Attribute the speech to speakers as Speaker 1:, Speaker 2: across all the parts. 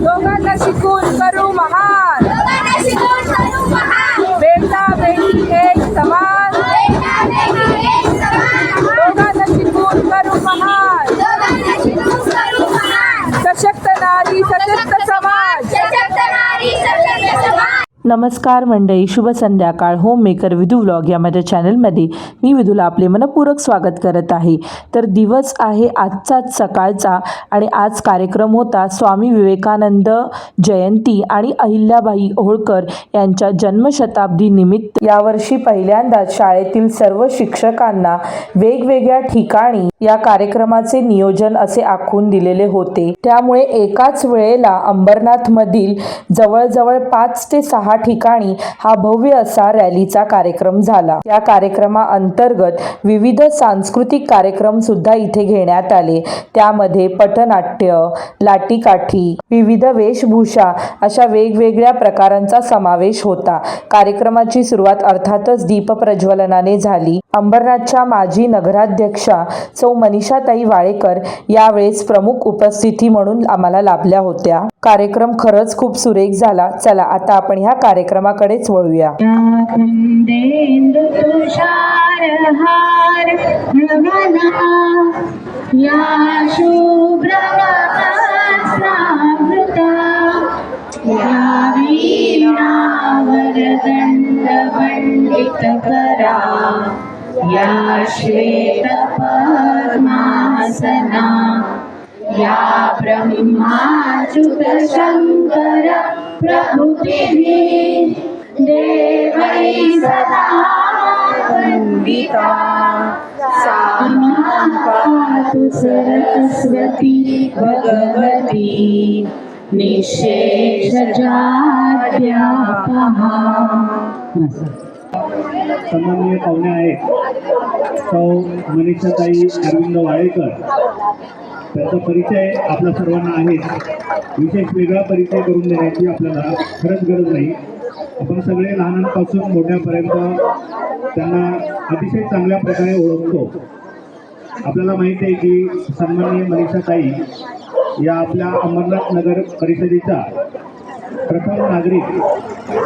Speaker 1: Dogan na si Kun.
Speaker 2: नमस्कार मंडळी शुभ संध्याकाळ. होम मेकर विधू व्लॉग या माझ्या चॅनलमध्ये मी विधूला आपले मनपूरक स्वागत करत आहे. तर दिवस आहे आजचाच सकाळचा आणि आज कार्यक्रम होता स्वामी विवेकानंद जयंती आणि अहिल्याबाई होळकर यांच्या जन्मशताब्दी निमित्त. यावर्षी पहिल्यांदाच शाळेतील सर्व शिक्षकांना वेगवेगळ्या ठिकाणी या कार्यक्रमाचे नियोजन असे आखून दिलेले होते. त्यामुळे एकाच वेळेला अंबरनाथमधील जवळजवळ पाच ते सहा ठिकाणी हा भव्य असा रॅलीचा कार्यक्रम झाला. या कार्यक्रमाअंतर्गत विविध सांस्कृतिक कार्यक्रम सुद्धा इथे घेण्यात आले. त्यामध्ये पटनाट्य लाटीकाठी विविध वेशभूषा अशा वेगवेगळ्या प्रकारांचा समावेश होता. कार्यक्रमाची सुरुवात अर्थातच दीप प्रज्वलनाने झाली. अंबरनाथच्या माजी नगराध्यक्षा सौ. मनीषाताई वाळेकर यावेळेस प्रमुख उपस्थिती म्हणून आम्हाला लाभल्या होत्या. कार्यक्रम खरंच खूप सुरेख झाला. चला आता आपण ह्या कार्यक्रमाकडेच वळूया.
Speaker 3: या या वीणावरदण्डमण्डितकरा या श्वेतपद्मासना या ब्रह्माच्युतशङ्कर प्रभृतिभिः देवै सदा वन्दिता सा पातु सरस्वती भगवती निःशेषजाड्यापहा
Speaker 4: सन्माननीय पाहुणे आहेत. सौ मनीषाताई अरविंद वाळेकर. त्यांचा परिचय आपल्या सर्वांना आहे. विशेष वेगळा परिचय करून देण्याची आपल्याला खरंच गरज नाही. आपण सगळे लहानांपासून मोठ्यापर्यंत त्यांना अतिशय चांगल्या प्रकारे ओळखतो. आपल्याला माहिती आहे की सन्माननीय मनीषाताई या आपल्या अमरनाथ नगर परिषदेच्या प्रथम नागरिक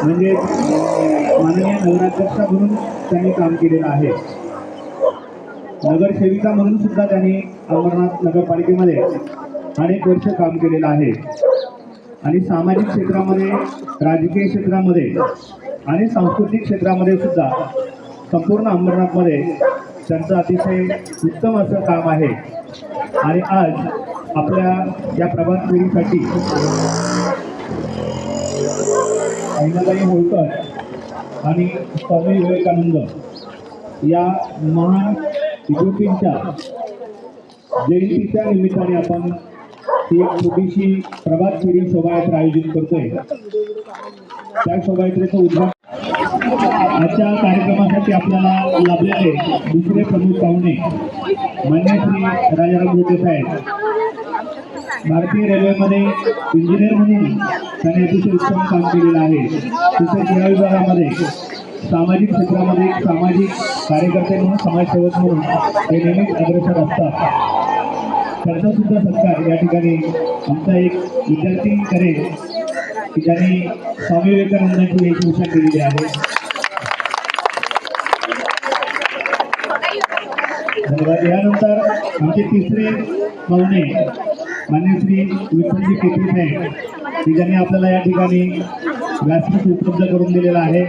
Speaker 4: म्हणजे माननीय नगराध्यक्षा म्हणून त्यांनी काम केलेलं आहे. नगरसेविका म्हणून सुद्धा त्यांनी अमरनाथ नगरपालिकेमध्ये अनेक वर्ष काम केलेलं आहे. आणि सामाजिक क्षेत्रामध्ये राजकीय क्षेत्रामध्ये आणि सांस्कृतिक क्षेत्रामध्ये सुद्धा संपूर्ण अंबरनाथमध्ये त्यांचं अतिशय उत्तम असं काम आहे. आणि आज आपल्या या प्रभात फेरीसाठी अहिल्याबाई होळकर आणि स्वामी विवेकानंद या महान विभूतींच्या जयंतीच्या निमित्ताने आपण ही एक छोटीशी प्रभात फेरी शोभायात्रा आयोजित करतोय. त्या शोभायात्रेचं उद्घाटन आजच्या कार्यक्रमासाठी आपल्याला लाभलेले दुसरे प्रमुख पाहुणे मान्य श्री राजाराम मोठे साहेब. भारतीय रेल्वेमध्ये इंजिनियर म्हणून त्यांनी अतिशय उत्तम काम केलेलं आहे. तसेच क्रीडा विभागामध्ये सामाजिक क्षेत्रामध्ये सामाजिक कार्यकर्ते म्हणून समाजसेवक म्हणून हे नेहमीच अग्रसर असतात. त्यांचा सुद्धा सत्कार या ठिकाणी आमचा एक विद्यार्थी करेल की ज्यांनी स्वामी विवेकानंदांची वेशभूषा केलेली आहे. धन्यवाद. यानंतर आमचे तिसरे पाहुणे मान्य श्री विठ्ठलजी केपी साहेब की ज्यांनी आपल्याला या ठिकाणी व्यासपीठ उपलब्ध करून दिलेलं आहे.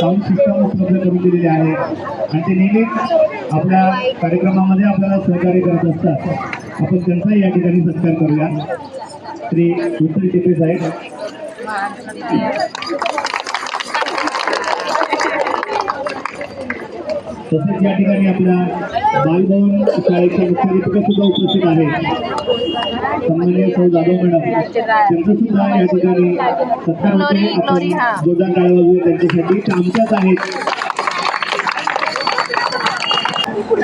Speaker 4: साऊंड सिस्टम उपलब्ध करून दिलेली आहे. आणि ते नेहमीच आपल्या कार्यक्रमामध्ये आपल्याला सहकार्य करत असतात. आपण त्यांचाही या ठिकाणी सत्कार करूया. श्री विठ्ठल टिपे साहेब. तसेच या ठिकाणी आपल्या बालभवन शाळेच्या मुख्याध्यापक सुद्धा उपस्थित आहेत. सन्मान्य सौ जाधव मॅडम त्यांचं सुद्धा या ठिकाणी सत्कार होतोय. आपण जोरदार टाळ्या वाजवूया त्यांच्यासाठी आमच्याच आहेत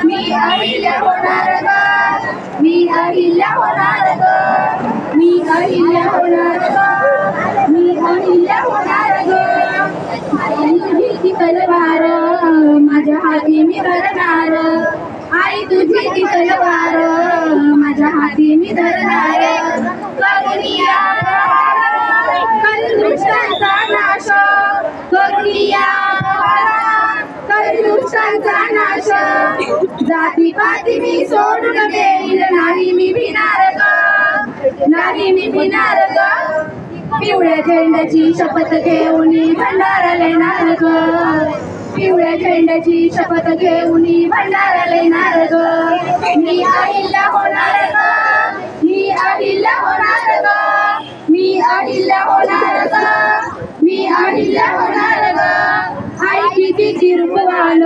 Speaker 1: मी अहिल्या होणार ग. मी अहिल्या होणार ग. मी अहिल्या होणार ग. मी अहिल्या होणार ग. आई तुझी ती तलवार माझ्या हाती मी करणार. आई तुझी ती तलवार माझ्या हाती मी धरणार. करुणिया प्रहार, नाश. करुणिया प्रहार, नाश. जाती पाती मी सोडून देईल नाही मी भिणार ग. नाही मी भिणार ग. पिवळ्या झेंड्याची शपथ घेऊन भंडारले नार ग. पिवळ्या झेंड्याची शपथ घेऊन भंडारले नार ग. मी अहिल्या होणार ग. मी अहिल्या होणार ग. मी अहिल्या होणार ग. मी अहिल्या होणार ग. आई किती तिरुपवान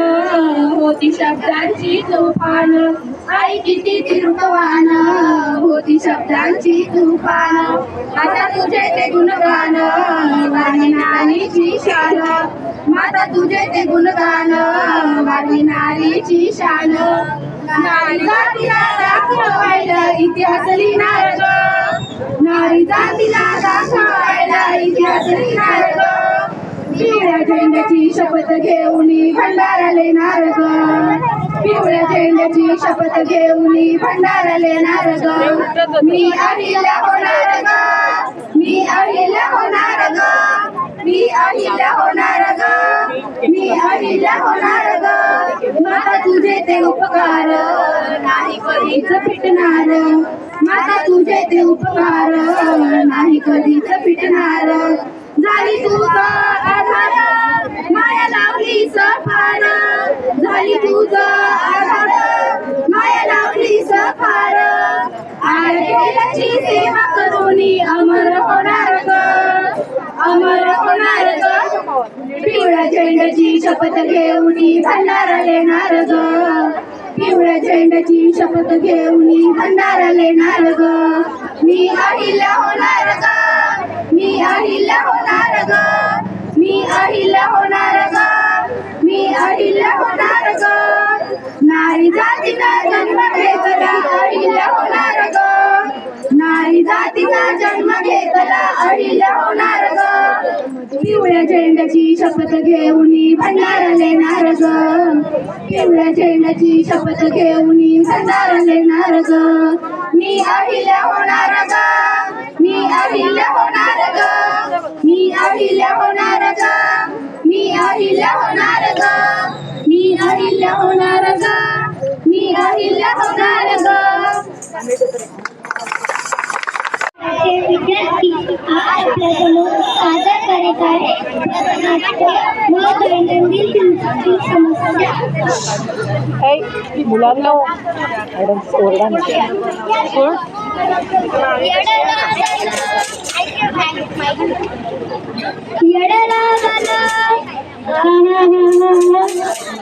Speaker 1: होती शब्दांची चौपान. आई किती तिरुपवान होती शब्दांची तुफान. आता तुझे ते गुणगान वाणी नारीची शान. माता तुझे ते गुणगान वाणी नारीची शान. नारी जातीला दाखवायला इतिहास लिहिणार ग. नारी जातीला दाखवायला इतिहास लिहिणार पिवळ्या झेंड्याची शपथ घेऊन भंडारा लेणार ग पिवळ्या झेंड्याची शपथ घेऊन भंडारा लेणार ग मी अहिल्या होणार ग. मी अहिल्या होणार ग. मी अहिल्या होणार ग. मी अहिल्या होणार ग. माता तुझे ते उपकार. नाही कधीच फिटणार माता तुझे ते उपकार. नाही कधीच फिटणार झाली तुझा आधार माया लावली सफार. झाली तुझा आधार माया लावली सफार. आळ्याची सेवा करून अमर होणार ग अमर होणार ग. पिवळ्या झेंड्याची शपथ घेऊन भंडारा लेणार ग पिवळ्या झेंड्याची शपथ घेऊन भंडारा लेणार ग. मी अहिल्या होणार ग मी अहिल्या होणार ग. मी अहिल्या होणार ग. मी अहिल्या होणार ग. नारी जातीचा जन्म घेतला अहिल्या होणार ग. नारी जातीचा जन्म घेतला अहिल्या होणार ग. पिवळ्या झेंड्याची शपथ घेऊन भंडारा लेणार ग. पिवळ्या झेंड्याची शपथ घेऊन भंडारा लेणार ग. मी अहिल्या होणार ग. मी अहिल्या होणार ग. मी अहिल्या होणार ग. मी अहिल्या होणार ग. मी अहिल्या होणार ग. मी अहिल्या होणार ग.
Speaker 5: हे विद्यार्थी आज आपल्यासमोर सादर करीत आहे पथनाट्य व दैनंदिन दिवसातील समस्या
Speaker 2: मुलांना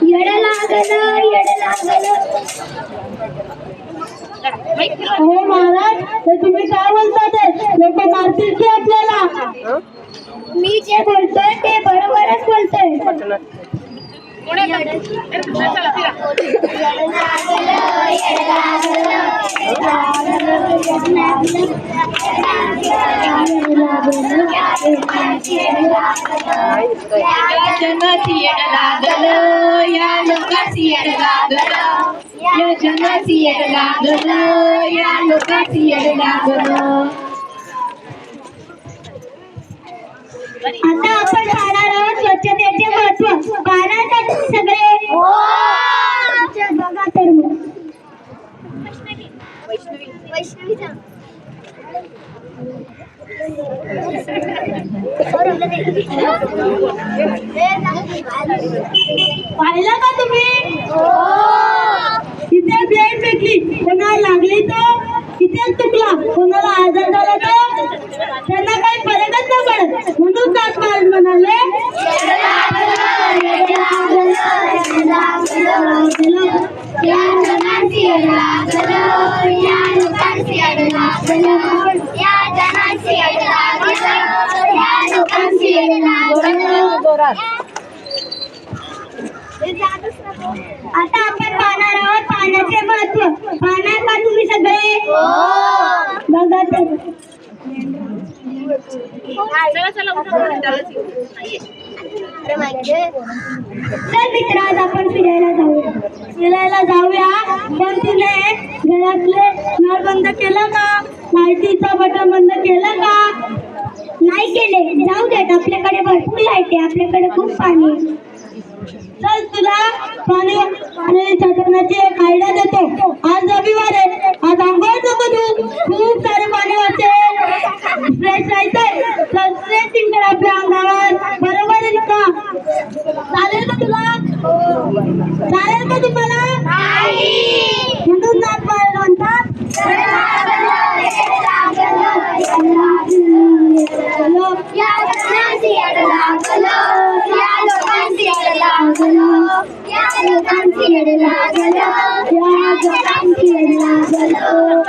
Speaker 5: येड लागलं येड लागलं येड लागलं.
Speaker 3: अहो महाराज. तर तुम्ही काय बोलता ते? लोक मारतील की आपल्याला?
Speaker 5: मी जे बोलतोय ते बरोबरच बोलतोय.
Speaker 1: जगाची येड या लोकाची येड या जगाची येड या लोकाची येड
Speaker 5: आता आपण पाहणार आहोत स्वच्छतेचे महत्त्व पाहणार का तुम्ही सगळे बघा तर मग
Speaker 3: पाहिलं का तुम्ही इथे ब्लेड फेकली कोणाला लागली तर इथेच तुटला कोणाला आजार झाला तर त्यांना काही फरकच नाही पडत म्हणून तास महाराज म्हणाले
Speaker 5: या जगाची येड लागलं या लोकांची येड लागलं या जगाची येड लागलं या लोकांची येड लागलं आता आपण पाहणार आहोत पाण्याचे महत्त्व. पाहणार का तुम्ही सगळे? बघा कार्यक्रम आहे म्हणजे. चल मित्र आज आपण फिरायला जाऊया. फिरायला जाऊया. पण तुने घरातले नळ बंद केलं का? लाईटीचा बटन बंद केलं का? नाही केले. जाऊ देत आपल्याकडे भरपूर लाइट आहे. आपल्याकडे खूप पाणी चल तुला पाणी पाणी कायदा एक देतो. आज रविवार आहे आज आंघोळ नको तू खूप सारे पाणी वाचेल फ्रेश राहायचंय चल फ्रेशिंग कर आपल्या अंगावर बरोबर आहे का चालेल का तुला चालेल का तुम्हाला म्हणून नाच पाहायला म्हणतात
Speaker 1: या लोकांची येड लागलं या लोकांची येड लागलं या लोकांची येड लागलं या लोकांची येड लागलं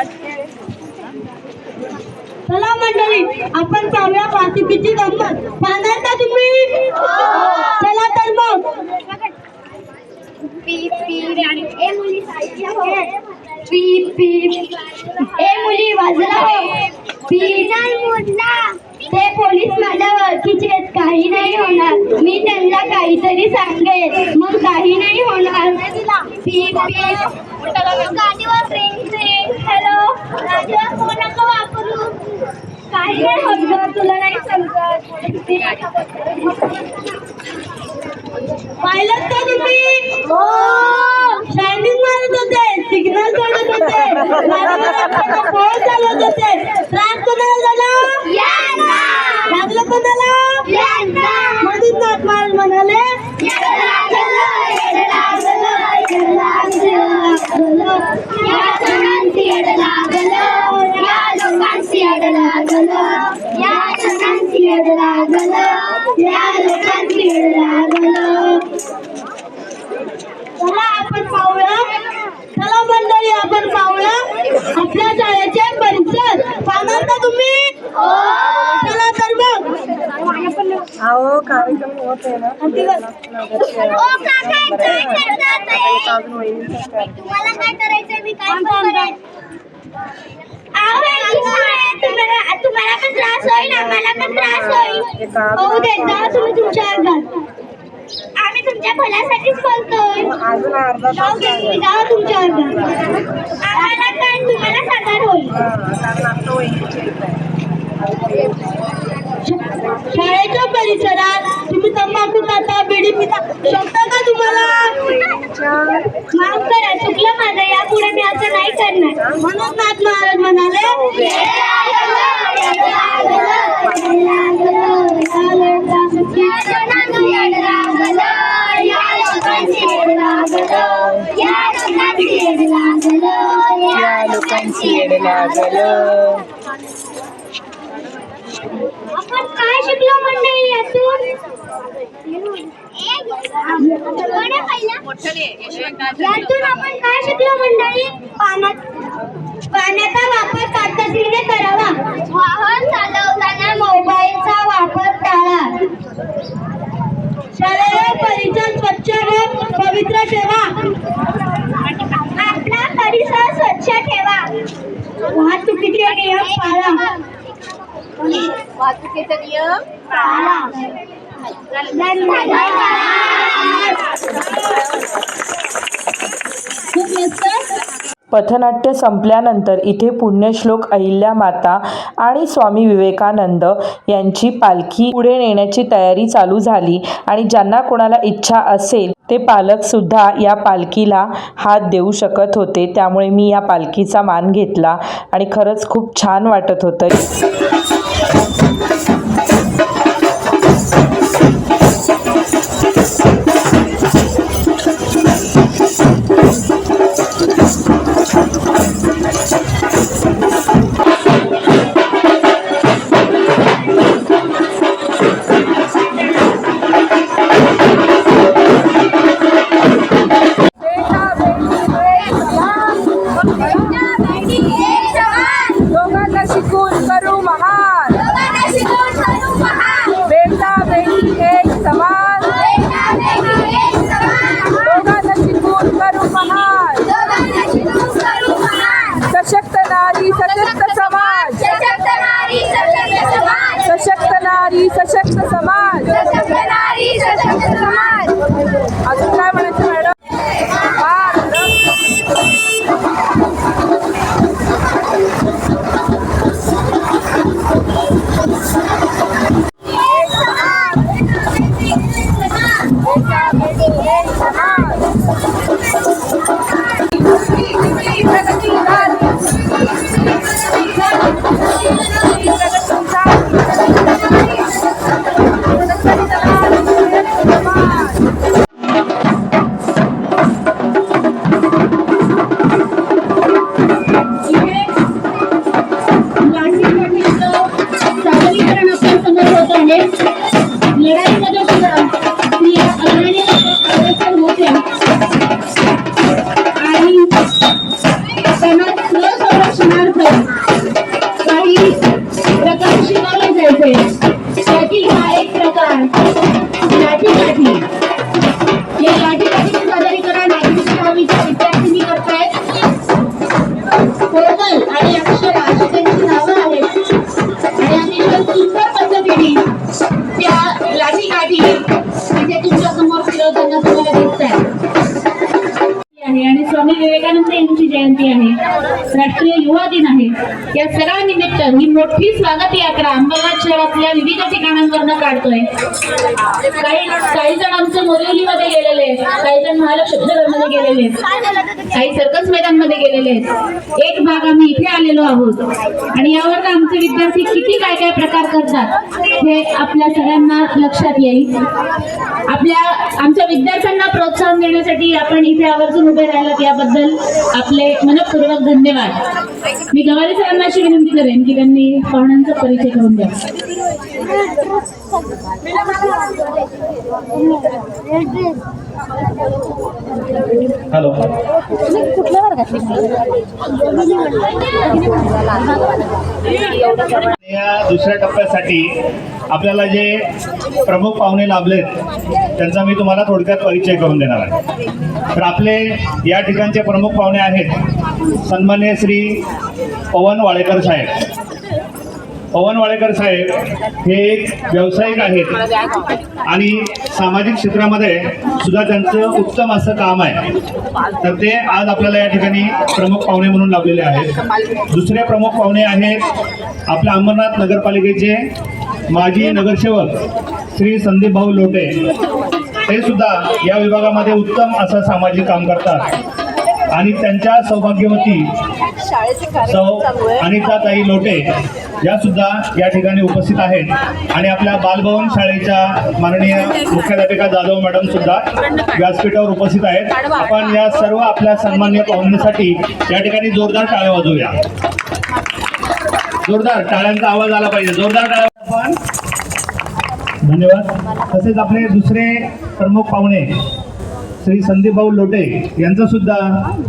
Speaker 5: चला मंडळी आपण चालूया वाहतुकीची गंमत. पाहणार का तुम्ही? चला तर मग.
Speaker 1: पीप पीप ए मुली साईडला हो. ते पोलीस माझ्या ओळखीचे काही नाही होणार. मी त्यांना काहीतरी सांगेल मग काही नाही होणार. पीप पीप गाडीवर फ्रेंड हॅलो गाडीवर फोन नका वापरू काय नाही होत ग तुला नाही समजत.
Speaker 5: पाहिलं का तुम्ही? हो. शायनिंग मारत होते सिग्नल सोडत होते. गाडीवर होते त्रास कोणाला झाला लागलं कोणाला मधून नाच मार म्हणाले चला आपण पाहूया चला मंडळी आपण पाहूया आपल्या शाळेचे परिसर पाहणार का तुम्ही चला तर मग
Speaker 6: अहो कार्यक्रम होत आहे ना.
Speaker 1: तुम्हाला काय करायचंय? मी काय पण करेन. अहो, हे तुम्हाला तुम्हाला तुम्हाला पण त्रास होईल. आम्हाला पण त्रास होईल.
Speaker 5: होऊ दे जा तुम्ही तुमच्या वर्गात
Speaker 1: आम्ही तुमच्या भल्यासाठीच बोलतोय.
Speaker 6: अजून अर्धा
Speaker 5: जाऊ
Speaker 6: तास
Speaker 5: दे तुम्ही जा तुमच्या वर्गात
Speaker 1: आम्हाला काय तुम्हाला साकार होईल.
Speaker 6: कारण आमचं वहिनीची येत आहे.
Speaker 5: शाळेच्या परिसरात तुम्ही तंबाखू खाता बिडी पिता. शकता का तुम्हाला?
Speaker 1: माफ करा चुकलं माझं. यापुढे मी असं नाही करणार.
Speaker 5: म्हणून नाथ महाराज म्हणाले
Speaker 6: या लोकांची येड लागलं.
Speaker 1: आपण काय शिकलो मंडळी यातून? यातून आपण काय शिकलो मंडळी? पाण्यात पाण्याचा वापर पद्धतीने करावा. वाहन चालवताना मोबाईलचा वापर टाळा.
Speaker 5: शालेय परिसर स्वच्छ व पवित्र ठेवा.
Speaker 1: आपला परिसर स्वच्छ ठेवा.
Speaker 5: वाहतुकीचे नियम पाळा.
Speaker 1: वाहतुकीचा नियम?
Speaker 5: खूप मस्त
Speaker 2: पथनाट्य संपल्यानंतर इथे पुण्यश्लोक अहिल्या माता आणि स्वामी विवेकानंद यांची पालखी पुढे नेण्याची तयारी चालू झाली आणि ज्यांना कोणाला इच्छा असेल ते पालकसुद्धा या पालखीला हात देऊ शकत होते. त्यामुळे मी या पालखीचा मान घेतला आणि खरंच खूप छान वाटत होतं.
Speaker 3: Peace. राष्ट्रीय दिन आहे या सगळ्यानिमित्त ही मोठी स्वागत यात्रा अंबरनाथ शहरातल्या विविध ठिकाणांवरनं काढतोय. काही काही जण आमचे मोरिवलीमध्ये गेलेले आहेत काही जण महालक्ष्मीमध्ये गेलेले आहेत. काही सर्कस मैदानमध्ये गेलेले आहेत. एक भाग आम्ही इथे आलेलो आहोत. आणि यावर आमचे विद्यार्थी किती काय काय प्रकार करतात हे आपल्या सगळ्यांना लक्षात येईल. आपल्या आमच्या विद्यार्थ्यांना प्रोत्साहन देण्यासाठी आपण इथे आवर्जून उभे राहिलात याबद्दल आपले मनपूर्वक धन्यवाद. मी गवारी सरांना अशी विनंती करेन की त्यांनी पाहुण्यांचा परिचय करून द्या.
Speaker 4: हॅलो. या दुसऱ्या टप्प्यासाठी आपल्याला जे प्रमुख पाहुणे लाभलेत त्यांचा मी तुम्हाला थोडक्यात परिचय करून देणार आहे. तर आपले या ठिकाणचे प्रमुख पाहुणे आहेत सन्मान्य श्री पवन वाळेकर साहेब. पवन वाळेकर साहेब हे एक व्यावसायिक आहेत आणि सामाजिक क्षेत्रामध्ये सुद्धा त्यांचं उत्तम असं काम आहे. तर ते आज आपल्याला या ठिकाणी प्रमुख पाहुणे म्हणून लाभलेले आहेत. दुसरे प्रमुख पाहुणे आहेत आपल्या अंबरनाथ नगरपालिकेचे माजी नगरसेवक श्री संदीप भाऊ लोटे. ते सुद्धा या विभागामध्ये उत्तम असं सामाजिक काम करतात. आणि त्यांच्या सौभाग्यवती सौ अनिताताई लोटे या सुद्धा या ठिकाणी उपस्थित आहेत. आणि आपल्या बालभवन शाळेच्या माननीय मुख्याध्यापिका जाधव मॅडम सुद्धा व्यासपीठावर उपस्थित आहेत. आपण या सर्व आपल्या सन्मान्य पाहुण्यांसाठी या ठिकाणी जोरदार टाळ्या वाजवूया. जोरदार टाळ्यांचा आवाज आला पाहिजे. जोरदार टाळ्या आपण धन्यवाद. तसेच आपले दुसरे प्रमुख पाहुणे श्री संदीप भाऊ लोटे यांचं सुद्धा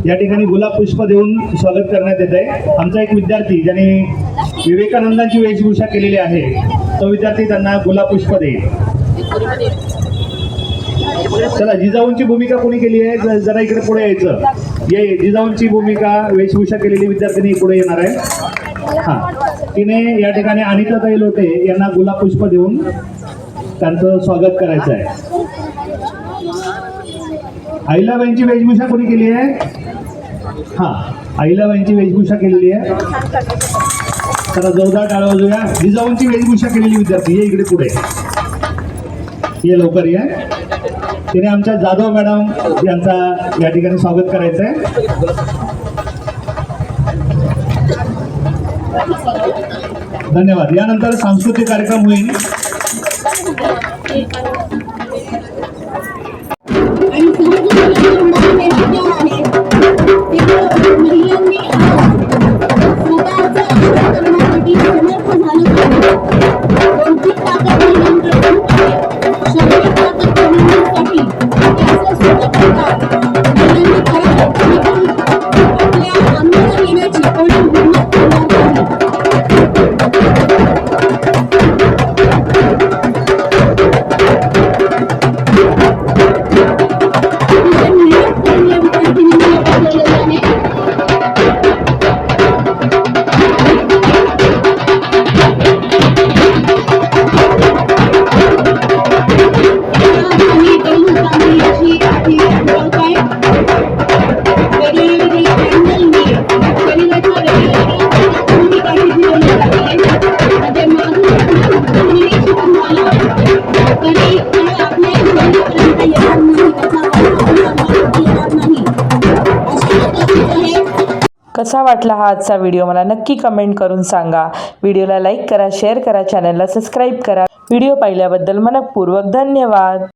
Speaker 4: या ठिकाणी गुलाब पुष्प देऊन स्वागत करण्यात येत आहे. आमचा एक विद्यार्थी ज्याने विवेकानंदांची वेशभूषा केलेली आहे तो विद्यार्थी त्यांना गुलाब पुष्प देईल. चला जिजाऊंची भूमिका कोणी केली आहे? ज- जरा इकडे पुढे यायचं. ये जिजाऊंची भूमिका वेशभूषा केलेली विद्यार्थिनी पुढे येणार आहे. हा. तिने या ठिकाणी अनिताताई लोटे यांना गुलाब पुष्प देऊन त्यांचं स्वागत करायचं आहे. अहिल्याबाईंची वेशभूषा कोणी केली आहे? हा अहिल्याबाईंची वेशभूषा केलेली आहे. जरा जोरदार टाळ वाजूया जिजाऊंची वेशभूषा केलेली विद्यार्थी ये इकडे पुढे. ये लवकर ये. तिने आमच्या जाधव मॅडम यांचा या ठिकाणी स्वागत करायचं आहे धन्यवाद. यानंतर सांस्कृतिक कार्यक्रम होईल.
Speaker 2: वाटला हा आजचा व्हिडिओ मला नक्की कमेंट करून सांगा. व्हिडिओला लाईक करा शेअर करा चॅनलला सबस्क्राईब करा. व्हिडिओ पाहिल्याबद्दल मनपूर्वक धन्यवाद.